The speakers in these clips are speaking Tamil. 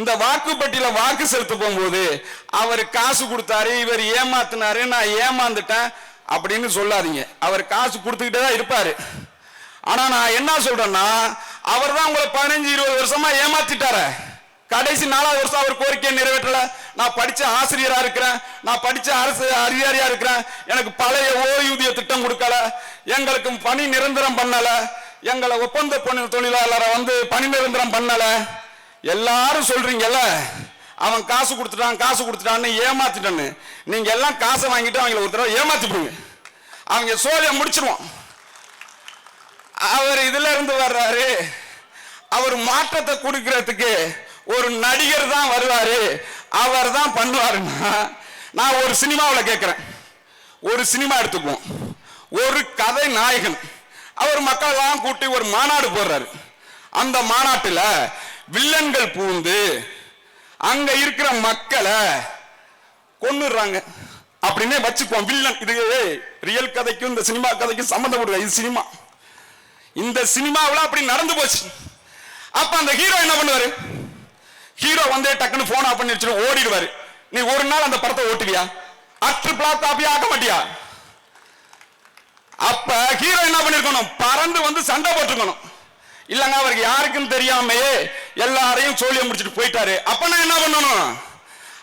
இந்த வாக்குப்பட்டியில வாக்கு செலுத்த போகும்போது அவர் காசு கொடுத்தாரு இவர் ஏமாத்தினாரு நான் ஏமாந்துட்டேன் அப்படின்னு சொல்லாதீங்க. அவர் காசு கொடுத்துக்கிட்டே தான் இருப்பாரு. ஆனா நான் என்ன சொல்றேன்னா அவர் தான் உங்களை பதினஞ்சு இருபது வருஷமா ஏமாத்திட்டாரு. கடைசி நாலாவது வருஷம் அவர் கோரிக்கையை நிறைவேற்றல. நான் படிச்ச ஆசிரியரா இருக்கிறேன். நான் படிச்ச அரசு அதிகாரியா இருக்கிறேன். எனக்கு பழைய ஓய்வூதிய திட்டம் கொடுக்கல. எங்களுக்கு பணி நிரந்தரம் பண்ணல. எங்களை ஒப்பந்த தொழிலாளரை வந்து பணி நிரந்தரம் பண்ணலை. எல்லாரும் சொல்றீங்கல்ல அவன் காசு கொடுத்துட்டான் காசு கொடுத்துட்டான்னு ஏமாத்திட்டான்னு. நீங்க எல்லாம் காசை வாங்கிட்டு அவங்கள ஒரு தடவை ஏமாத்திடுங்க அவங்க சோழிய முடிச்சிருவோம். அவர் இதுல இருந்து வர்றாரு. அவர் மாற்றத்தை கொடுக்கறதுக்கு ஒரு நடிகர் தான் வருவாரு. அவர் தான் பண்ணுவாருன்னா நான் ஒரு சினிமாவில் கேட்குறேன் ஒரு சினிமா எடுத்துக்குவோம். ஒரு கதை நாயகன். அவர் மக்களெல்லாம் கூட்டி ஒரு மாநாடு போடுறாரு. அந்த மாநாட்டில் வில்லன்கள் பூந்து அங்க இருக்கிற மக்களை கொன்னுடுறாங்க. அப்படின்னே வச்சுக்குவோம். வில்லன் இது ரியல் கதைக்கும் இந்த சினிமா கதைக்கும் சம்மந்தப்படுது இது சினிமா. இந்த சினிமாவில் அப்படி நடந்து போச்சு. அப்ப அந்த ஹீரோ என்ன பண்ணுவாரு? ஹீரோ வந்து டக்குன்னு போன் ஆஃப் பண்ணி வச்சுட்டு ஓடிடுவாரு. நீ ஒரு நாள் அந்த படத்தை ஓட்டுவியா? அற்று பிளாக் காப்பியா ஆக்க மாட்டியா? அப்ப ஹீரோ என்ன பண்ணிருக்கணும்? பறந்து வந்து சண்டை போட்டுருக்கணும். இல்லைங்க அவருக்கு யாருக்கும் தெரியாமையே எல்லாரையும் சோழிய முடிச்சிட்டு போயிட்டாரு. அப்ப நான் என்ன பண்ணணும்?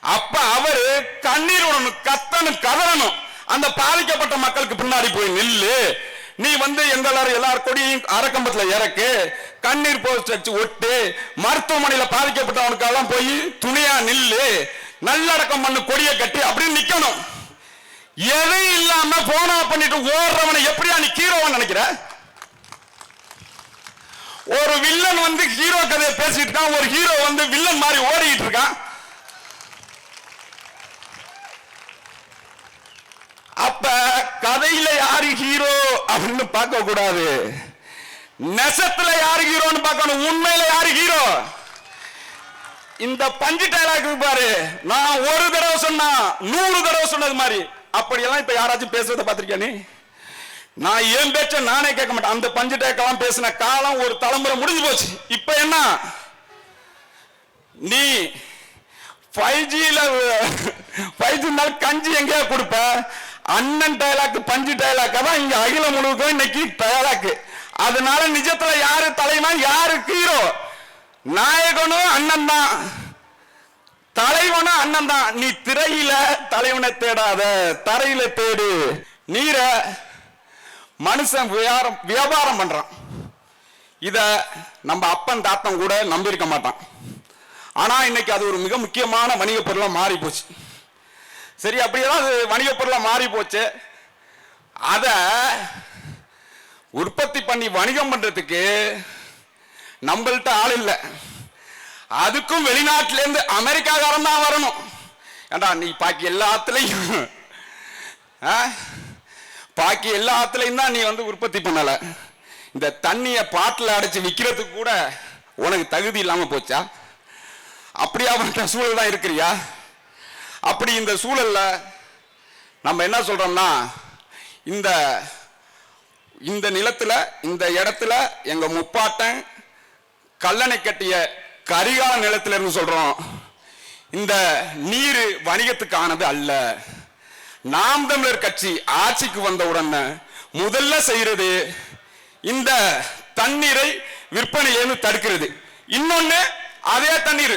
அப்ப அவரு கண்ணீர் விடணும் கத்தணும் கதறணும். அந்த பாதிக்கப்பட்ட மக்களுக்கு பின்னாடி போய் நில்லு. நீ வந்து எங்களாரும் எல்லார் கொடியையும் அரக்கம்பத்துல இறக்கு கண்ணீர் போஸ்ட் வச்சு ஒட்டு மருத்துவமனையில பாதிக்கப்பட்டவனுக்கெல்லாம் போய் துணியா நில்லு. நல்லடக்கம் பண்ணு கொடியை கட்டி அப்படின்னு நிக்கணும். எதையும் இல்லாம போனா பண்ணிட்டு ஓடுறவனை எப்படியா நீ கீரவன் நினைக்கிற? ஒரு வில்லன் வந்து ஹீரோ கதையை பேசிட்டு இருக்கான். ஒரு ஹீரோ வந்து வில்லன் மாதிரி ஓடிட்டு இருக்கான். அப்ப கதையில யாரு ஹீரோ அப்படின்னு பார்க்க கூடாது. நெசத்துல யாரு ஹீரோன்னு பார்க்கணும். உண்மையில யாரு ஹீரோ? இந்த பஞ்சு டைலாக் பாரு. நான் ஒரு தடவை சொன்னா நூறு தடவை சொன்னது மாதிரி. அப்படியெல்லாம் இப்ப யாராச்சும் பேசுறத பாத்திருக்கியா நீ? நான் ஏன் பேச்ச நானே கேட்க மாட்டேன். அந்த பஞ்சு டேக்கெல்லாம் பேசின காலம் ஒரு தலைமுறை முடிஞ்சு போச்சு. இப்ப என்ன? நீ ஃபைவ் ஜியில் ஃபைவ் ஜி இருந்தாலும் கஞ்சி எங்கேயா கொடுப்ப? அண்ணன் டயலாக் பஞ்சு டயலாக் தான் இங்க அகில முழுக்கும் இன்னைக்கு டயலாக்கு அதனால நிஜத்துல யாரு தலைவனா யாரு ஹீரோ? நாயகனும் அண்ணன் தான். தலைவனும் அண்ணன் தான். நீ திரையில தலைவனை தேடாத தரையில தேடு. நீரை மனுஷன் வியாபாரம் வியாபாரம் பண்றான். இத நம்ம அப்பன் தாத்தன் கூட நம்பியிருக்க மாட்டான். ஆனா இன்னைக்கு அது ஒரு மிக முக்கியமான வணிக பொருளா மாறி போச்சு. சரி அப்படியெல்லாம் அது வணிக பொருளா மாறி போச்சு. அத உற்பத்தி பண்ணி வணிகம் பண்றதுக்கு நம்மள்ட்ட ஆள் இல்லை. அதுக்கும் வெளிநாட்டிலேருந்து அமெரிக்காக்காரன் தான் வரணும். ஏண்டா நீ பாக்கி எல்லாத்துலேயும் ஆ? பாக்கி எல்லாத்துலயும் தான் நீ வந்து உற்பத்தி பண்ணல. இந்த தண்ணிய பாட்டில் அடைச்சு விற்கிறதுக்கு கூட உனக்கு தகுதி இல்லாம போச்சா? அப்படியாப்பட்ட சூழல் தான் இருக்கிறியா? அப்படி இந்த சூழல்ல நம்ம என்ன சொல்றோம்னா இந்த இந்த நிலத்துல இந்த இடத்துல எங்க முப்பாட்டன் கல்லணை கட்டிய கரிகால நிலத்திலிருந்து சொல்கிறோம் சொல்றோம். இந்த நீர் வணிகத்துக்கானது அல்ல. நாம் தமிழர் கட்சி ஆட்சிக்கு வந்த உடனே முதல்ல செய்யறது இந்த தண்ணீரை விற்பனையிலிருந்து தடுக்கிறது. இன்னொன்னு அதே தண்ணீர்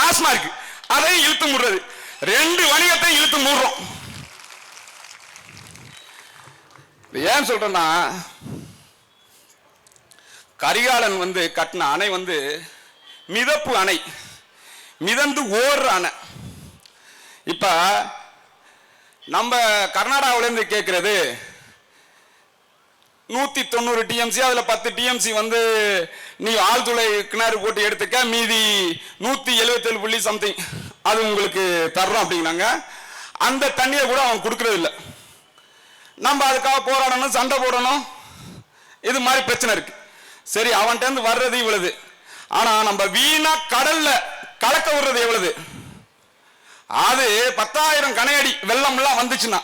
டாஸ்மார்க் அதை இழுத்து முடுறது. ரெண்டு வணிகத்தை இழுத்து மூடுறோம். ஏன் சொல்றேன்னா கரிகாலன் வந்து கட்டின அணை வந்து மிதப்பு அணை மிதந்து ஓடுற அணை. இப்ப நம்ம கர்நாடகாவிலேருந்து கேட்குறது நூற்றி தொண்ணூறு டிஎம்சி அதில் பத்து டிஎம்சி வந்து நீ ஆழ்துளை கிணறு போட்டு எடுத்துக்க மீதி நூற்றி எழுபத்தேழு புள்ளி சம்திங் அது உங்களுக்கு தர்றோம் அப்படிங்கிறாங்க அந்த தண்ணியை கூட அவன் கொடுக்கறது இல்லை. நம்ம அதுக்காக போராடணும் சண்டை போடணும். இது மாதிரி பிரச்சனை இருக்கு. சரி அவன்கிட்ட வர்றது இவ்வளவு. ஆனால் நம்ம வீணா கடல்ல கலக்க விடுறது எவ்வளவு? அது பத்தாயிரம் கனையடி வெள்ளம் எல்லாம் வந்துச்சுன்னா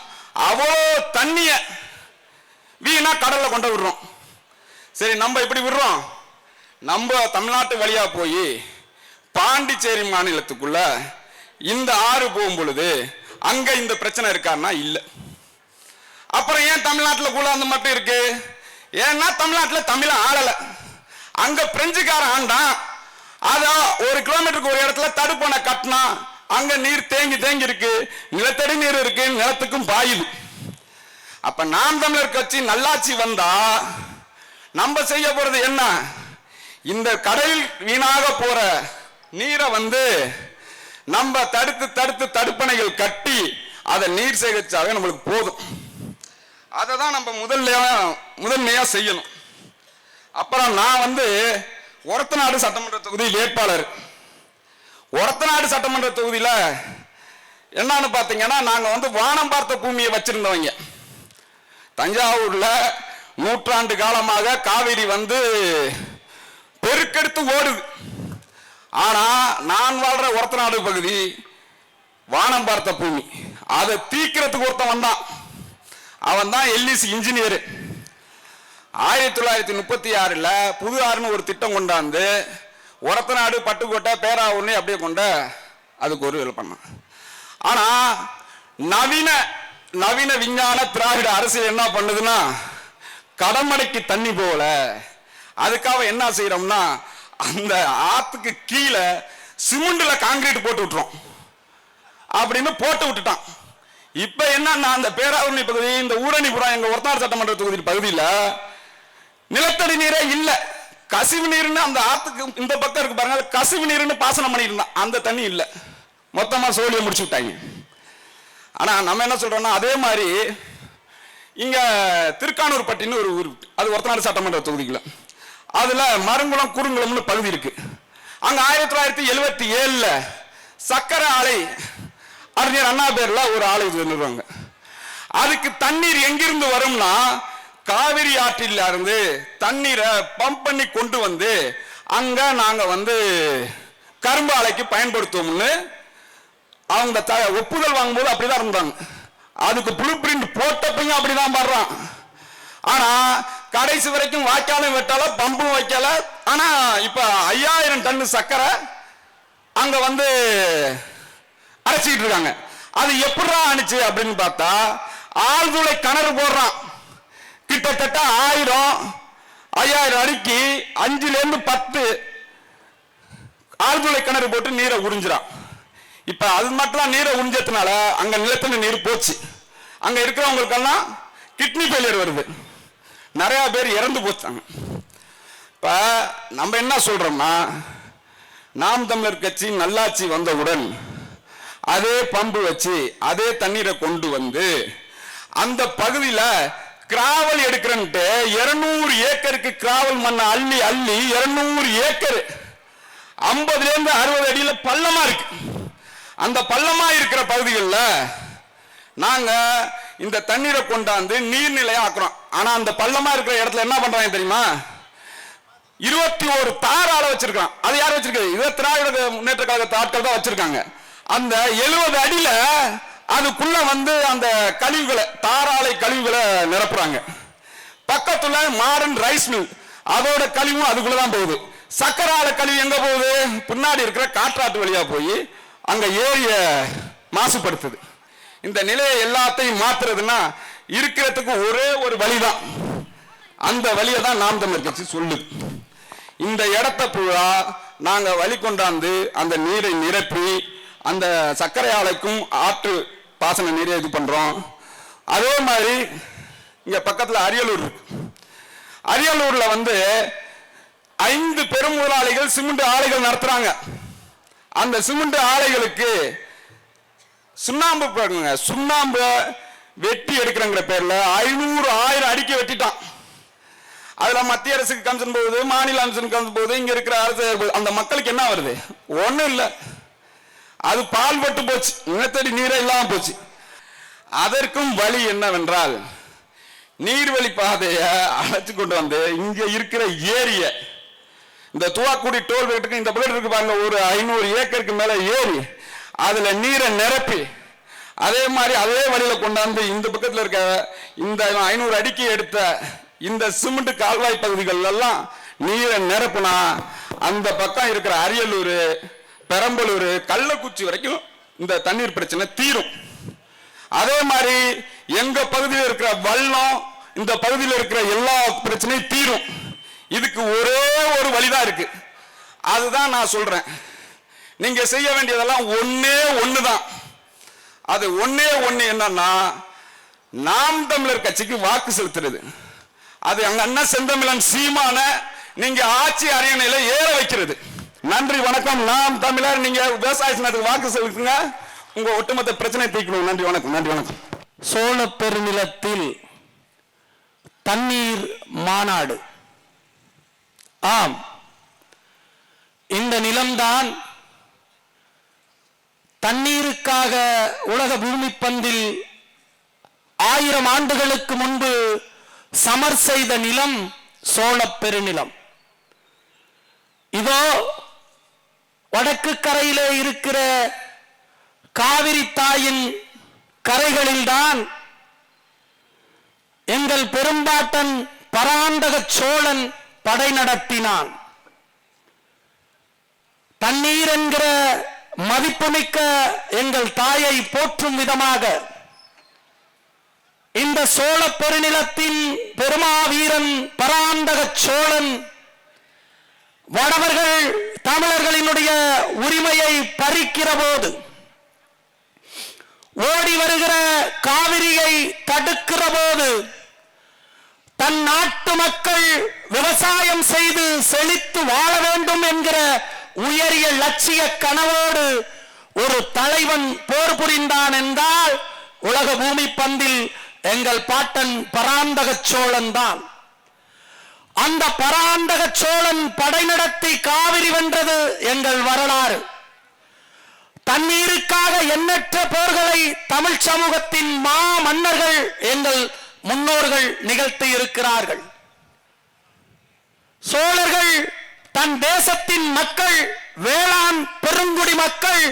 அவ்வளோ தண்ணிய வீணா கடல்ல கொண்டு விடுறோம். சரி நம்ம இப்படி விடுறோம். நம்ம தமிழ்நாட்டு வழியா போய் பாண்டிச்சேரி மாநிலத்துக்குள்ள இந்த ஆறு போகும் பொழுது அங்க இந்த பிரச்சனை இருக்கான்னா இல்லை. அப்புறம் ஏன் தமிழ்நாட்டில் கூட அந்த மட்டும் இருக்கு? ஏன்னா தமிழ்நாட்டில் தமிழ ஆளலை. அங்க பிரெஞ்சுக்காரன் ஆண்டான். அதான் ஒரு கிலோமீட்டருக்கு ஒரு இடத்துல தடுப்பணை கட்டினான். அங்க நீர் தேங்கி தேங்கி இருக்கு நிலத்தடி நீர் இருக்கு நிலத்துக்கும் பாயுது அப்ப நாம் தமிழர் கட்சி நல்லாட்சி வந்தா நம்ம செய்ய போறது என்ன? இந்த கடலில் வீணாக போற நீரை வந்து நம்ம தடுத்து தடுத்து தடுப்பணைகள் கட்டி அதை நீர் சேகரிச்சாவே நம்மளுக்கு போதும். அதை தான் நம்ம முதல்ல முதன்மையா செய்யணும். அப்புறம் நான் வந்து ஒரத்தநாடு சட்டமன்ற தொகுதி வேட்பாளர். ஒரத்தநாடு சட்டமன்ற தொகுதியில் என்னன்னு பார்த்தீங்கன்னா நாங்கள் வந்து வானம் பார்த்த பூமியை வச்சிருந்தவங்க. தஞ்சாவூரில் நூற்றாண்டு காலமாக காவிரி வந்து பெருக்கெடுத்து ஓடுது. ஆனால் நான் வாழ்கிற ஒரத்தநாடு பகுதி வானம் பார்த்த பூமி. அதை தீக்கிறதுக்கு ஒருத்தன் வந்தான் அவன் தான் எல்இசி இன்ஜினியரு ஆயிரத்தி தொள்ளாயிரத்தி முப்பத்தி ஆறில் புது ஆறுன்னு ஒரு திட்டம் கொண்டாந்து ஒரத்தநாடு பட்டுக்கோட்டை பேராவூர்னு அப்படியே கொண்ட அதுக்கு ஒரு வேலை பண்ணான் ஆனால் நவீன நவீன விஞ்ஞான திராவிட அரசியல் என்ன பண்ணுதுன்னா கடமடைக்கு தண்ணி போகல. அதுக்காக என்ன செய்யறோம்னா அந்த ஆத்துக்கு கீழே சிமெண்டில் காங்கிரீட் போட்டு விட்டுறோம். அப்படின்னு போட்டு விட்டுட்டான். இப்ப என்ன அந்த பேராவூரணி பகுதி இந்த ஊரணிபுரம் எங்க ஒருத்தார் சட்டமன்ற தொகுதி பகுதியில் நிலத்தடி நீரே இல்லை. கசிவு நீர்னு அந்த ஆத்துக்கு இந்த பக்கம் இருக்கு பாருங்க கசிவு நீர்னு பாசனம் பண்ணியிருந்தான் அந்த தண்ணி இல்லை. மொத்தமாக சோழியை முடிச்சு விட்டாங்க. ஆனால் நம்ம என்ன சொல்கிறோம்னா அதே மாதிரி இங்கே திருக்கானூர் பட்டின்னு ஒரு ஊர் அது ஒருத்தநாடு சட்டமன்ற தொகுதிக்குள்ள. அதில் மருங்குளம் குறுங்குளம்னு பகுதி இருக்குது அங்கே ஆயிரத்தி தொள்ளாயிரத்தி எழுபத்தி ஏழில் சக்கரை ஆலை அறிஞர் அண்ணா பேரில் ஒரு ஆலை நிறுவாங்க அதுக்கு தண்ணீர் எங்கிருந்து வரும்னா காவிரி ஆற்றில இருந்து தண்ணீரை பம்ப் பண்ணி கொண்டு வந்து அங்க நாங்க வந்து கரும்பு ஆலைக்கு பயன்படுத்துவோம்னு அவங்க த ஒப்புதல் வாங்கும்போது அப்படிதான் இருந்தாங்க. அதுக்கு ப்ளூ பிரிண்ட் போட்டப்பையும் அப்படிதான் பாடுறான். ஆனா கடைசி வரைக்கும் வாய்க்காலும் வெட்டால பம்பும் வைக்கல. ஆனா இப்ப ஐயாயிரம் டன் சக்கரை அங்க வந்து அரைச்சிட்டு இருக்காங்க. அது எப்படிடா அனுச்சு அப்படின்னு பார்த்தா ஆழ்துளை கிணறு போடுறான். கிட்டத்தட்ட ஆயிரம் ஐயாயிரம் அடிக்கு அஞ்சுல இருந்து பத்து ஆழ்துளை கிணறு போட்டு நீரை உறிஞ்சிடும் இப்ப அது மட்டும் நீரை உறிஞ்சதுனால அங்க நிலத்துல நீர் போச்சு. அங்க இருக்கிறவங்களுக்கெல்லாம் கிட்னி ஃபெயிலியர் வருது. நிறைய பேர் இறந்து போச்சாங்க. இப்ப நம்ம என்ன சொல்றோம்னா நாம் தமிழர் கட்சி நல்லாட்சி வந்தவுடன் அதே பம்பு வச்சு அதே தண்ணீரை கொண்டு வந்து அந்த பகுதியில் கிராவல் எடுக்கிறன்ட்டு இருநூறு ஏக்கருக்கு கிராவல் மண்ணை அள்ளி அள்ளி இருநூறு ஏக்கர். ஐம்பதுல இருந்து அறுபது அடியில் பள்ளமா இருக்கு. அந்த பள்ளமா இருக்கிற பகுதிகளில் நாங்க இந்த தண்ணீரை கொண்டாந்து நீர்நிலையா ஆக்குறோம். ஆனா அந்த பள்ளமா இருக்கிற இடத்துல என்ன பண்றாங்க தெரியுமா? இருபத்தி ஒரு தார் ஆளை வச்சிருக்கான் அது யார் வச்சிருக்கு? இருபத்தி திராவிட முன்னேற்ற கழகத்தை ஆட்கள் தான் வச்சிருக்காங்க. அந்த எழுபது அடியில அதுக்குள்ள வந்து அந்த கழிவுகளை தாராளை கழிவுகளை நிரப்புறாங்க. பக்கத்துல மாடர்ன் ரைஸ் மில் அதோட கழிவும் அதுக்குள்ளதான் போகுது. சக்கரை கழிவு எங்க போகுது? பின்னாடி இருக்கிற காற்றாட்டு வழியா போய் அங்க ஏரிய மாசுபடுத்துது. இந்த நிலையை எல்லாத்தையும் மாத்துறதுன்னா இருக்கிறதுக்கு ஒரே ஒரு வழிதான். அந்த வழியை தான் நாம் தமிழ் கட்சி சொல்லு இந்த இடத்த பூரா நாங்க வழி கொண்டாந்து அந்த நீரை நிரப்பி அந்த சர்க்கரை ஆலைக்கும் ஆற்று பாசன நீரை இது பண்ணுறோம் அதே மாதிரி இங்கே பக்கத்தில் அரியலூர் இருக்கு. வந்து ஐந்து பெரும் முதலாளிகள் சிமெண்ட் ஆலைகள் நடத்துகிறாங்க அந்த சிமெண்ட் ஆலைகளுக்கு சுண்ணாம்பு பாருங்க சுண்ணாம்பு வெட்டி எடுக்கிறங்கிற பேரில் ஐநூறு ஆயிரம் அடிக்க வெட்டிட்டான். அதில் மத்திய அரசுக்கு கமிஷன் போகுது மாநில அரசுக்கு கமிஷன் போகுது இங்கே இருக்கிற அரசு அந்த மக்களுக்கு என்ன வருது? ஒன்றும் இல்லை. அது பால் பட்டு போச்சு. நிலத்தடி நீரே இல்லாம போச்சு. அதற்கும் வழி என்னவென்றால் நீர்வழி பாதையை அழைச்சு கொண்டு வந்து இங்க இருக்கிற ஏரிய இந்த துவாக்குடி டோல்கேட்டுக்கு இந்த பக்கம் இருக்கு பாருங்க ஒரு ஐநூறு ஏக்கருக்கு மேல ஏறி அதுல நீரை நிரப்பி அதே மாதிரி அதே வழியில கொண்டாந்து இந்த பக்கத்துல இருக்க இந்த ஐநூறு அடிக்கு எடுத்த இந்த சிமெண்ட் கால்வாய் பகுதிகள் எல்லாம் நீரை நிரப்புனா அந்த பக்கம் இருக்கிற அரியலூர் பெரம்பலூர் கள்ளக்குறிச்சி வரைக்கும் இந்த தண்ணீர் பிரச்சனை தீரும். அதே மாதிரி எங்க பகுதியில் இருக்கிற வள்ளம் இந்த பகுதியில் இருக்கிற எல்லா பிரச்சனையும் தீரும். இதுக்கு ஒரே ஒரு வழிதான் இருக்கு. அதுதான் நான் சொல்றேன். நீங்க செய்ய வேண்டியதெல்லாம் ஒன்னே ஒண்ணுதான். அது ஒன்னே ஒண்ணு என்னன்னா நாம் தமிழர் கட்சிக்கு வாக்கு செலுத்துறது. அது அங்க அண்ணன் செந்தமிழன் சீமான நீங்க ஆட்சி அரியணையில ஏற வைக்கிறது. நன்றி வணக்கம். நாம் தமிழர் நீங்க விவசாய சின்னத்துக்கு வாக்கு செலுத்துங்க. உங்க ஒட்டுமொத்த பிரச்சனை தீர்க்கணும். நன்றி வணக்கம். நன்றி வணக்கம். சோழ பெருநிலத்தில் தண்ணீர் மாநாடு. ஆம். இந்த நிலம்தான் தண்ணீருக்காக உலக பூமி பந்தில் ஆயிரம் ஆண்டுகளுக்கு முன்பு சமர் செய்த நிலம் சோழ பெருநிலம் இதோ வடக்கு கரையிலே இருக்கிற காவிரி தாயின் கரைகளில்தான் எங்கள் பெரும்பாட்டன் பராந்தக சோழன் படை நடத்தினான். தண்ணீர் என்கிற மதிப்புமிக்க எங்கள் தாயை போற்றும் விதமாக இந்த சோழ பெருநிலத்தின் பெருமாவீரன் பராந்தக சோழன் வடவர்கள் தமிழர்களினுடைய உரிமையை பறிக்கிற போது ஓடி வருகிற காவிரியை தடுக்கிற போது தன் நாட்டு மக்கள் விவசாயம் செய்து செழித்து வாழ வேண்டும் என்கிற உயரிய லட்சிய கனவோடு ஒரு தலைவன் போர் புரிந்தான் என்றால் உலக பூமி பந்தில் எங்கள் பாட்டன் பராந்தக சோழன் தான். அந்த பராந்தக சோழன் படை நடத்தி காவிரி வென்றது எங்கள் வரலாறு. தண்ணீருக்காக எண்ணற்ற போர்களை தமிழ் சமூகத்தின் மா மன்னர்கள் எங்கள் முன்னோர்கள் நிகழ்த்தி இருக்கிறார்கள். சோழர்கள் தன் தேசத்தின் மக்கள் வேளாண் பெருங்குடி மக்கள்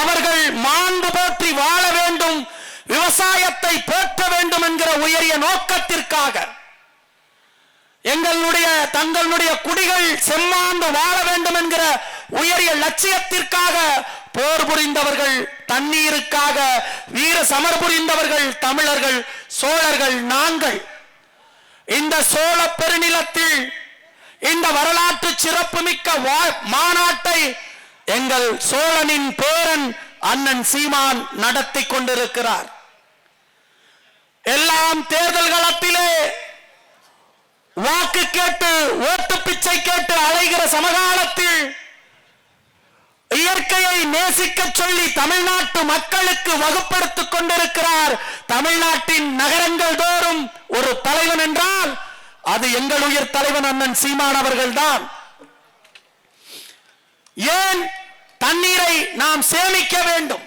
அவர்கள் மாண்பு போற்றி வாழ வேண்டும் விவசாயத்தை போற்ற வேண்டும் என்கிற உயரிய நோக்கத்திற்காக எங்களுடைய தங்களுடைய குடிகள் செம்மாண்டு வாழ வேண்டும் என்கிற உயரிய லட்சியத்திற்காக போர் புரிந்தவர்கள் தண்ணீருக்காக வீர சமர் புரிந்தவர்கள் தமிழர்கள் சோழர்கள் நாங்கள். இந்த சோழ பெருநிலத்தில் இந்த வரலாற்று சிறப்புமிக்க மாநாட்டை எங்கள் சோழனின் பேரன் அண்ணன் சீமான் நடத்தி கொண்டிருக்கிறார். எல்லாம் தேர்தல் களத்திலே வாக்கு கேட்டு ஓட்டு பிச்சை கேட்டு அலைகிற சமகாலத்தில் இயற்கையை நேசிக்க சொல்லி தமிழ்நாட்டு மக்களுக்கு வகுப்படுத்திக் கொண்டிருக்கிறார் தமிழ்நாட்டின் நகரங்கள் தோறும் ஒரு தலைவன் என்றால் அது எங்கள் உயிர் தலைவன் அண்ணன் சீமான் அவர்கள்தான். ஏன் தண்ணீரை நாம் சேமிக்க வேண்டும்?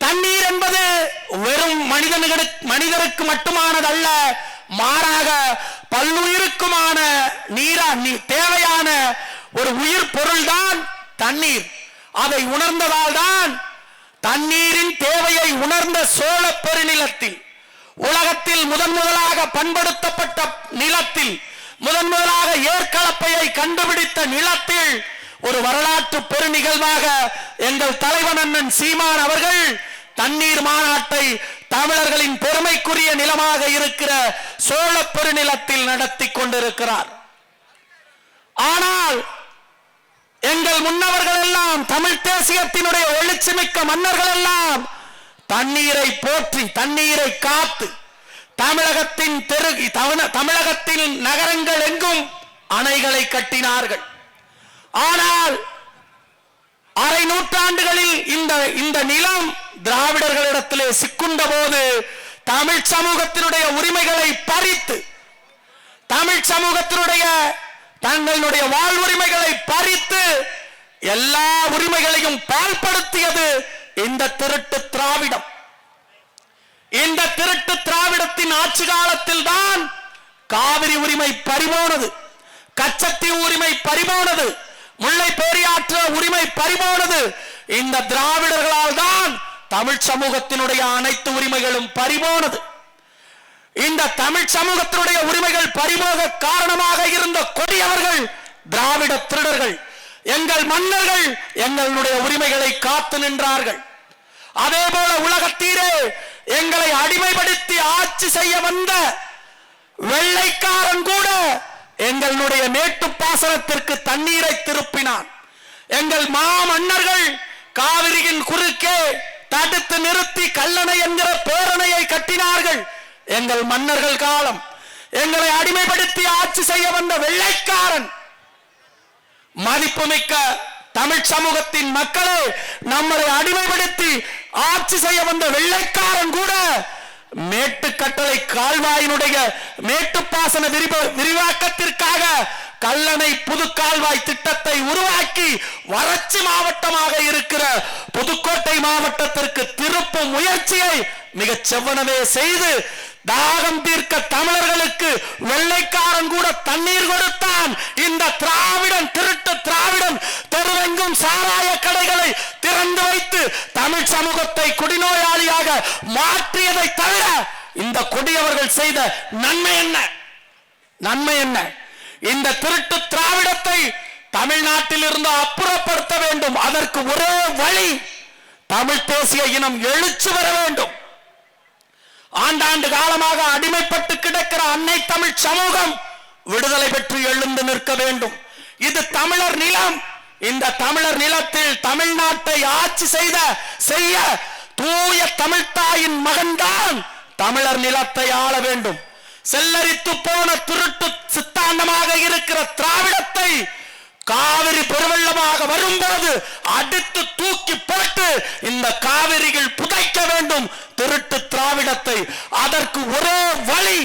தண்ணீர் என்பது வெறும் மனிதனுக்கு மனிதருக்கு மட்டுமானதல்ல மாறாக பல்லுயிருக்குமான நீரா நீ- தேவையான ஒரு உயிர் பொருள்தான் தண்ணீர். அதை உணர்ந்ததால் தான் தண்ணீரின் தேவையை உணர்ந்த சோழ பெருநிலத்தில் உலகத்தில் முதன் முதலாக பண்படுத்தப்பட்ட நிலத்தில் முதன் முதலாக ஏற்கலப்பையை கண்டுபிடித்த நிலத்தில் ஒரு வரலாற்று பெருநிகழ்வாக எங்கள் தலைவன் அண்ணன் சீமான் அவர்கள் தண்ணீர் மாநாட்டை தமிழர்களின் பெருமைக்குரிய நிலமாக இருக்கிற சோழ பெருநிலத்தில் நடத்தி கொண்டிருக்கிறார். ஆனால் எங்கள் முன்னவர்கள் எல்லாம் தமிழ் தேசியத்தினுடைய எழுச்சிமிக்க மன்னர்கள் எல்லாம் தண்ணீரை போற்றி தண்ணீரை காத்து தமிழகத்தின் தெரு தமிழ- தமிழகத்தின் நகரங்கள் எங்கும் அணைகளை கட்டினார்கள். ஆனால் அரை நூற்றாண்டுகளில் இந்த இந்த நிலம் திராவிடர்களிடத்திலே சிக்குண்ட போது தமிழ் சமூகத்தினுடைய உரிமைகளை பறித்து தமிழ் சமூகத்தினுடைய தங்களுடைய வாழ்வுரிமைகளை பறித்து எல்லா உரிமைகளையும் பால்படுத்தியது இந்த திருட்டு திராவிடம். இந்த திருட்டு திராவிடத்தின் ஆட்சி காலத்தில் தான் காவிரி உரிமை பறிபோனது கச்சத்தீவு உரிமை பறிபோனது முல்லை பெரியாற்ற உரிமை பறிபோனது. இந்த திராவிடர்களால் தான் தமிழ் சமூகத்தினுடைய அனைத்து உரிமைகளும் பறிபோனது. இந்த தமிழ் சமூகத்தினுடைய உரிமைகள் பறிபோக காரணமாக இருந்த கொடியவர்கள் திராவிட திருடர்கள். எங்கள் மன்னர்கள் எங்களுடைய உரிமைகளை காத்து நின்றார்கள். அதே போல உலகத்தீரே எங்களை அடிமைப்படுத்தி ஆட்சி செய்ய வந்த வெள்ளைக்காரன் கூட எங்களுடைய மேட்டு பாசனத்திற்கு தண்ணீரை திருப்பினான். எங்கள் மாமன்னர்கள் காவிரியின் குறுக்கே தடுத்து நிறுத்தி கல்லணை என்கிற பேரணையை கட்டினார்கள். எங்கள் மன்னர்கள் காலம். எங்களை அடிமைப்படுத்தி ஆட்சி செய்ய வந்த வெள்ளைக்காரன். மதிப்புமிக்க தமிழ் சமூகத்தின் மக்களை நம்மளை அடிமைப்படுத்தி ஆட்சி செய்ய வந்த வெள்ளைக்காரன் கூட மேட்டுக்கட்டளை கால்வாயினுடைய மேட்டுப்பாசன விரிவாக்கத்திற்காக கல்லணை புதுக்கால்வாய் திட்டத்தை உருவாக்கி வறட்சி மாவட்டமாக இருக்கிற புதுக்கோட்டை மாவட்டத்திற்கு திருப்பும் முயற்சியை மிக செவ்வனவே செய்து தாகம் தீர்க்க தமிழர்களுக்கு வெள்ளைக்காரன் கூட தண்ணீர் கொடுத்தான். இந்த திராவிடன் திருட்டு திராவிடன் தெருவெங்கும் சாராய கடைகளை திறந்து வைத்து தமிழ் சமூகத்தை குடிநோயாளியாக மாற்றியதை தவிர இந்த கொடியவர்கள் செய்த நன்மை என்ன? நன்மை என்ன? இந்த திருட்டு திராவிடத்தை தமிழ்நாட்டில் இருந்து அப்புறப்படுத்த வேண்டும். அதற்கு ஒரே வழி தமிழ் பேசிய இனம் எழுச்சி வர வேண்டும். ஆண்டாண்டு காலமாக அடிமைப்பட்டு கிடக்கிற அன்னை தமிழ் சமூகம் விடுதலை பெற்று எழுந்து நிற்க வேண்டும். இது தமிழர் நிலம். இந்த தமிழர் நிலத்தில் தமிழ்நாட்டை ஆட்சி செய்த செய்ய தூய தமிழ்தாயின் மகன்தான் தமிழர் நிலத்தை ஆள வேண்டும். செல்லரித்து போன திருட்டு சித்தாந்தமாக இருக்கிற திராவிடத்தை காவிரி பெருவெள்ளமாக வரும்போது அடித்து தூக்கி போட்டு இந்த காவிரியில் புதைக்க வேண்டும் திருட்டு திராவிடத்தை. அதற்கு ஒரே வழி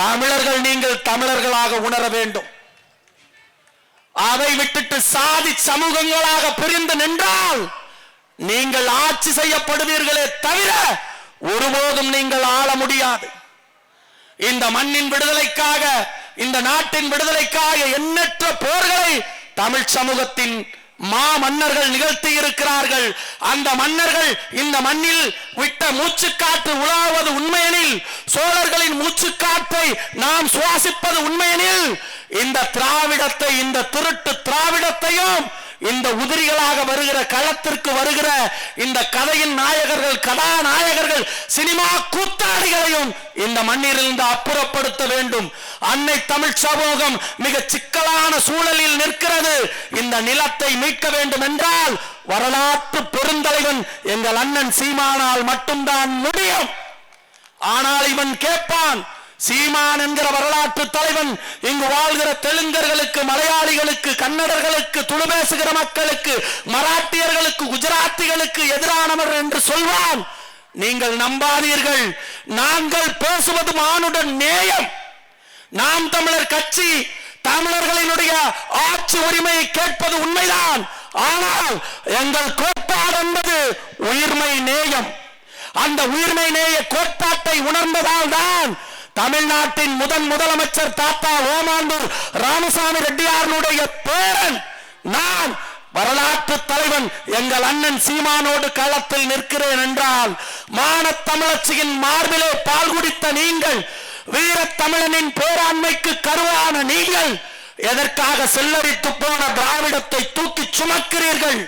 தமிழர்கள் நீங்கள் தமிழர்களாக உணர வேண்டும். அதை விட்டுட்டு சாதி சமூகங்களாக பிரிந்து நின்றால் நீங்கள் ஆட்சி செய்யப்படுவீர்களே தவிர ஒருபோதும் நீங்கள் ஆள முடியாது. இந்த மண்ணின் விடுதலைக்காக இந்த நாட்டின் விடுதலைக்காக எண்ணற்ற போர்களை தமிழ் சமூகத்தின் மா மன்னர்கள் நிகழ்த்தி இருக்கிறார்கள். அந்த மன்னர்கள் இந்த மண்ணில் விட்ட மூச்சுக்காற்று உலாவது உண்மையெனில் சோழர்களின் மூச்சுக்காற்றை நாம் சுவாசிப்பது உண்மையெனில் இந்த திராவிடத்தை இந்த திருட்டு திராவிடத்தையும் இந்த உதிரிகளாக வருகிற களத்திற்கு வருகிற இந்த கதையின் நாயகர்கள் கதாநாயகர்கள் சினிமா கூத்தாடிகளையும் இந்த மண்ணிலிருந்து அப்புறப்படுத்த வேண்டும். அன்னை தமிழ் சமூகம் மிக சிக்கலான சூழலில் நிற்கிறது. இந்த நிலத்தை மீட்க வேண்டும் என்றால் வரலாற்று பெருந்தலைவன் எங்கள் அண்ணன் சீமானால் மட்டும்தான் முடியும். ஆனால் இவன் கேட்பான் சீமான் என்கிற வரலாற்று தலைவன் இங்கு வாழ்கிற தெலுங்கர்களுக்கு மலையாளிகளுக்கு கன்னடர்களுக்கு துளு பேசுகிற மக்களுக்கு மராட்டியர்களுக்கு குஜராத்திகளுக்கு எதிரானவர் என்று சொல்வான். நீங்கள் நம்பாதீர்கள். நாங்கள் பேசுவது மானுடன் நேயம். நாம் தமிழர் கட்சி தமிழர்களினுடைய ஆட்சி உரிமையை கேட்பது உண்மைதான். ஆனால் எங்கள் கோட்பாடு என்பது உயிர்மை நேயம். அந்த உயிர்மை நேய கோட்பாட்டை உணர்ந்ததால் தான் தமிழ்நாட்டின் முதன் முதலமைச்சர் தாத்தா ஓமாந்தூர் ராமசாமி ரெட்டியாரனுடைய பேரன். நான் வரலாற்று தலைவன். எங்கள் அண்ணன் சீமானோடு களத்தில் நிற்கிறேன் என்றால் மான தமிழச்சியின் மார்பிலே பால் குடித்த நீங்கள் வீரத்தமிழனின் பேராண்மைக்கு கருவான நீங்கள் எதற்காக செல்லரித்து போன திராவிடத்தை தூக்கி சுமக்கிறீர்கள்?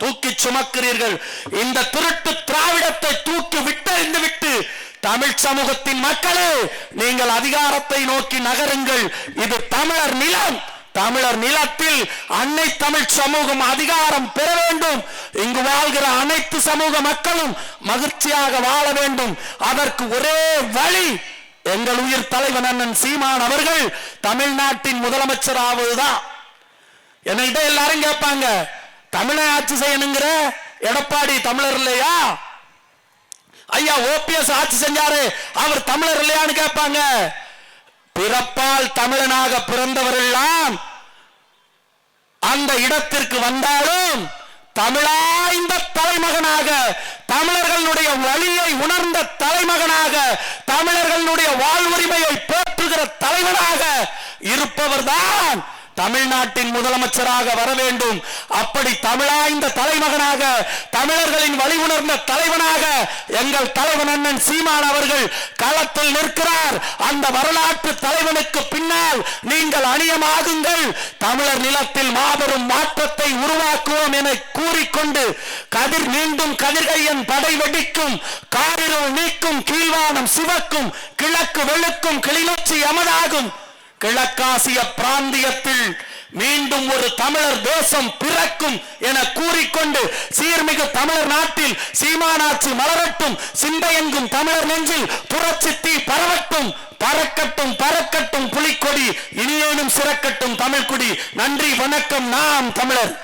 தூக்கி சுமக்கிறீர்கள். இந்த திருட்டு திராவிடத்தை தூக்கி விட்டறிந்து விட்டு தமிழ் சமூகத்தின் மக்களே நீங்கள் அதிகாரத்தை நோக்கி நகருங்கள். இது தமிழர் நிலம். தமிழர் நிலத்தில் அன்னை தமிழ் சமூகம் அதிகாரம் பெற வேண்டும். இங்கு வாழ்கிற அனைத்து சமூக மக்களும் மகிழ்ச்சியாக வாழ வேண்டும். அதற்கு ஒரே வழி எங்கள் உயிர் தலைவன் அண்ணன் சீமான் அவர்கள் தமிழ்நாட்டின் முதலமைச்சர் ஆவதுதான். என்கிட்ட எல்லாரும் கேட்பாங்க தமிழை ஆட்சி செய்யணுங்கிற எடப்பாடி தமிழர் இல்லையா? ஐயா ஓபிஎஸ் ஆட்சி செஞ்சாரு. அவர் தமிழர் இல்லையான்னு கேட்பாங்க. பிறப்பால் தமிழனாக பிறந்தவரெல்லாம் அந்த இடத்திற்கு வந்தாலும் தமிழாய்ந்த தலைமகனாக தமிழர்களுடைய வழியை உணர்ந்த தலைமகனாக தமிழர்களுடைய வாழ்வுரிமையை போற்றுகிற தலைவனாக இருப்பவர்தான் தமிழ்நாட்டின் முதலமைச்சராக வர வேண்டும். அப்படி தமிழாய்ந்த தலைமகனாக தமிழர்களின் வழி உணர்ந்த தலைவனாக எங்கள் தலைவன் அண்ணன் சீமான் அவர்கள் களத்தில் நிற்கிறார். அந்த வரலாற்று தலைவனுக்கு பின்னால் நீங்கள் அணியமாகுங்கள். தமிழர் நிலத்தில் மாபெரும் மாற்றத்தை உருவாக்குவோம் என கூறிக்கொண்டு கதிர் மீண்டும் கதிர்கையன் படை வெடிக்கும் காரிரும் நீக்கும் கீழ்வானம் சிவக்கும் கிழக்கு வெளுக்கும் கிளிநொச்சி எமதாகும் கிழக்காசிய பிராந்தியத்தில் மீண்டும் ஒரு தமிழர் தேசம் பிறக்கும் என கூறிக்கொண்டு சீர்மிகு தமிழர் நாட்டில் சீமானாட்சி மலரட்டும் சிந்தையெங்கும் தமிழர் நெஞ்சில் புரட்சி தீ பரவட்டும் பறக்கட்டும் பறக்கட்டும் புலிக்கொடி இனியேனும் சிறக்கட்டும் தமிழ்குடி நன்றி வணக்கம் நாம் தமிழர்.